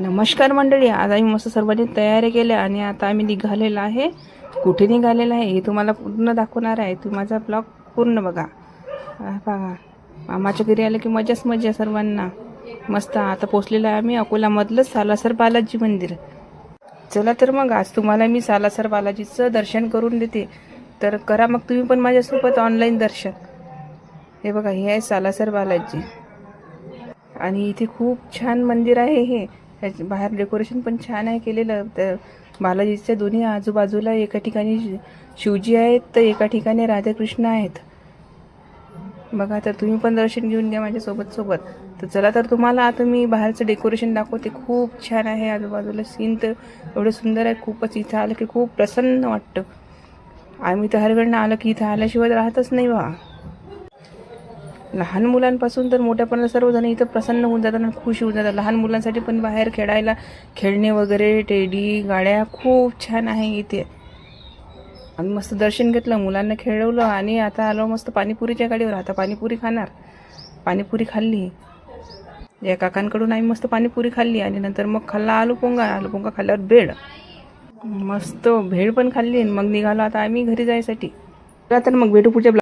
नमस्कार मंडळी आज आम्ही मस्त सर्वांनी तयारी केल्या आणि आता आम्ही निघालेलो आहे. कुठे निघालेलं आहे हे तुम्हाला पूर्ण दाखवणार आहे. तू माझा ब्लॉग पूर्ण बघा. बघा मामाच्या घरी आलं की मजाच मजा सर्वांना. मस्त आता पोचलेलं आहे आम्ही अकोलामधलं सालासर बालाजी मंदिर. चला तर मग आज तुम्हाला मी सालासर बालाजीचं दर्शन करून देते. तर करा मग तुम्ही पण माझ्यासोबत ऑनलाईन दर्शन. हे बघा हे आहे सालासर बालाजी. आणि इथे खूप छान मंदिर आहे हे. ह्याच्या बाहेर डेकोरेशन पण छान आहे केलेलं. तर बालाजीच्या दोन्ही आजूबाजूला एका ठिकाणी शि- शिवजी आहेत तर एका ठिकाणी राधाकृष्ण आहेत. बघा तर तुम्ही पण दर्शन घेऊन घ्या माझ्यासोबत सोबत. तर चला तर तुम्हाला आता मी बाहेरचं डेकोरेशन दाखवते. खूप छान आहे आजूबाजूला सीन तर एवढं सुंदर आहे. खूपच इथं आलं की खूप प्रसन्न वाटतं. आम्ही तर हरगडनं आलं की इथं आल्याशिवाय राहतच नाही बा. लहान मुलांपासून तर मोठ्यापर्यंत सर्वजण इथं प्रसन्न होऊन जातात आणि खुश होऊन जातात. लहान मुलांसाठी पण बाहेर खेळायला खेळणे वगैरे टेडी गाड्या खूप छान आहे इथे. आम्ही मस्त दर्शन घेतलं मुलांना खेळवलं आणि आता आलो मस्त पाणीपुरीच्या गाडीवर. आता पाणीपुरी खाणार. पाणीपुरी खाल्ली. या काकांकडून आम्ही मस्त पाणीपुरी खाल्ली आणि नंतर मग खाल्ला आलू पोंगा. आलू पोंगा खाल्ल्यावर भेळ मस्त भेळ पण खाल्ली आणि मग निघालो आता आम्ही घरी जायसाठी. तर मग भेटू पुढच्या